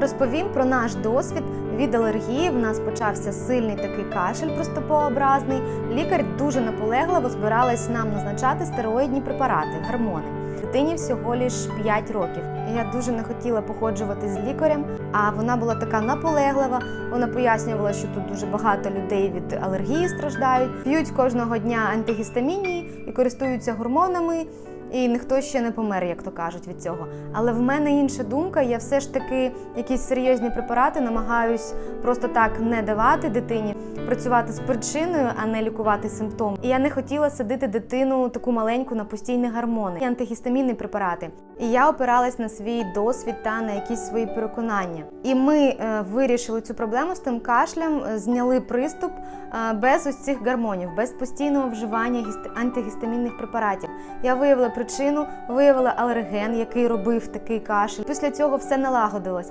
Розповім про наш досвід від алергії. В нас почався сильний такий кашель простопообразний. Лікар дуже наполегливо збиралась нам назначати стероїдні препарати, гормони. Дитині всього лиш 5 років. Я дуже не хотіла походжувати з лікарем, а вона була така наполеглива. Вона пояснювала, що тут дуже багато людей від алергії страждають, п'ють кожного дня антигістамінії і користуються гормонами. І ніхто ще не помер, як то кажуть, від цього. Але в мене інша думка. Я все ж таки якісь серйозні препарати намагаюсь просто так не давати дитині, працювати з причиною, а не лікувати симптом. І я не хотіла садити дитину таку маленьку на постійні гормони і антигістамінні препарати. І я опиралась на свій досвід та на якісь свої переконання. І ми е, вирішили цю проблему з тим кашлем, е, зняли приступ е, без ось цих гормонів, без постійного вживання гіст- антигістамінних препаратів. Я виявила причину, виявила алерген, який робив такий кашель. Після цього все налагодилось.